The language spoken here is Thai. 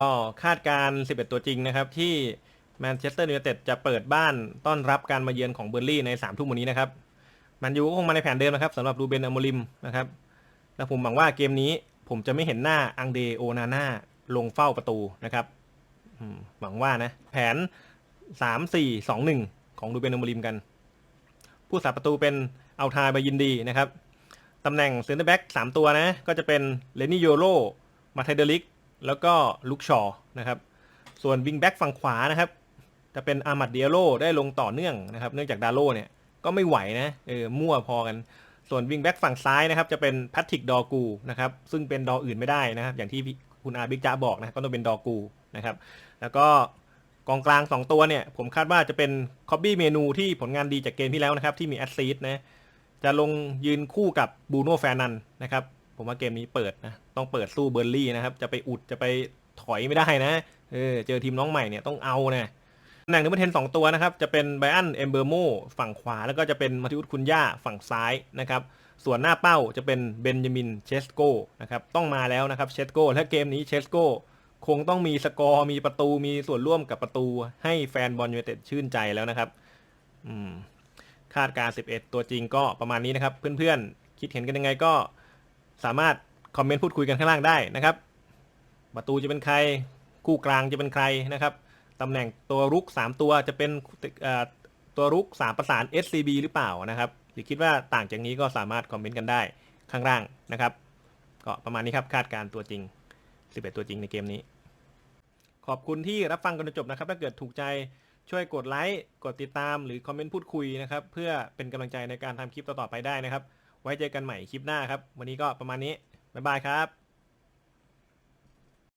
ก็คาดการ 11 ตัวจริงนะครับ ที่แมนเชสเตอร์ยูไนเต็ดจะเปิดบ้านต้อนรับการมาเยือนของเบอร์ลี่ใน3ทุ่มวันนี้นะครับมันยูก็คงมาในแผนเดิมนะครับสำหรับรูเบนอโมริมนะครับ และผมหวังว่าเกมนี้ผมจะไม่เห็นหน้าอังเดโอนาน่าลงเฝ้าประตูนะครับหวังว่านะ แผน 3 4 2 1 ของรูเบนอโมริมกัน ผู้สาประตูเป็นเอัลทายบายินดีนะครับตำแหน่งเซนเตอร์แบ็กสามตัวนะ ก็จะเป็นเลนี่โยโรมาเทเดลิก แล้วก็ลุกชอนะครับ ส่วนวิงแบ็กฝั่งขวานะครับจะเป็นอามัดเดียโรได้ลงต่อเนื่องนะครับ เนื่องจากดาโลเนี่ยก็ไม่ไหวนะเออมั่วพอกัน ส่วนวิงแบ็กฝั่งซ้ายนะครับ จะเป็นแพทริกดอกูนะครับซึ่งเป็นดออื่นไม่ได้นะครับ อย่างที่คุณอาบิ๊กจ้าบอกนะก็ต้องเป็นดอกูนะครับ แล้วก็กองกลาง 2 ตัวเนี่ย ผมคาดว่าจะเป็นคอบบี้เมนูที่ผลงานดีจากเกมที่แล้วนะครับ ที่มีแอสซีดนะจะลงยืนคู่กับบูโน่แฟนันนะครับ ผมว่าเกมนี้เปิดนะต้องเปิดสู้เบอร์ลี่นะครับ จะไปอุดจะไปถอยไม่ได้นะเออเจอทีมน้องใหม่เนี่ยต้องเอานะตำแหน่งนัมเบอร์เทนสองตัวนะครับ จะเป็นไบอันเอมเบอร์โมฝั่งขวา แล้วก็จะเป็นมาติอุสคุนย่าฝั่งซ้ายนะครับ ส่วนหน้าเป้าจะเป็นเบนจามินเชสโกนะครับต้องมาแล้วนะครับเชสโกและเกมนี้เชสโกคงต้องมีสกอร์มีประตูมีส่วนร่วมกับประตู ให้แฟนบอลยูไนเต็ดชื่นใจแล้วนะครับอืมคาดการ 11 ตัวจริงก็ประมาณนี้นะครับ เพื่อนๆ คิดเห็นกันยังไงก็ สามารถคอมเมนต์พูดคุยกันข้างล่างได้นะครับ ประตูจะเป็นใคร คู่กลางจะเป็นใครนะครับตำแหน่งตัวรุก 3 ตัวจะเป็นตัวรุก 3 ประสาน SCB หรือเปล่านะครับหรือคิดว่าต่างจากนี้ก็สามารถคอมเมนต์กันได้ข้างล่างนะครับ ก็ประมาณนี้ครับคาดการ์ตัวจริง 11 ตัวจริงในเกมนี้ ขอบคุณที่รับฟังกันจนจบนะครับ ถ้าเกิดถูกใจช่วยกดไลค์ กดติดตามหรือคอมเมนต์พูดคุยนะครับ เพื่อเป็นกำลังใจในการทำคลิปต่อๆไปได้นะครับ ไว้เจอกันใหม่คลิปหน้าครับ วันนี้ก็ประมาณนี้ บ๊ายบายครับ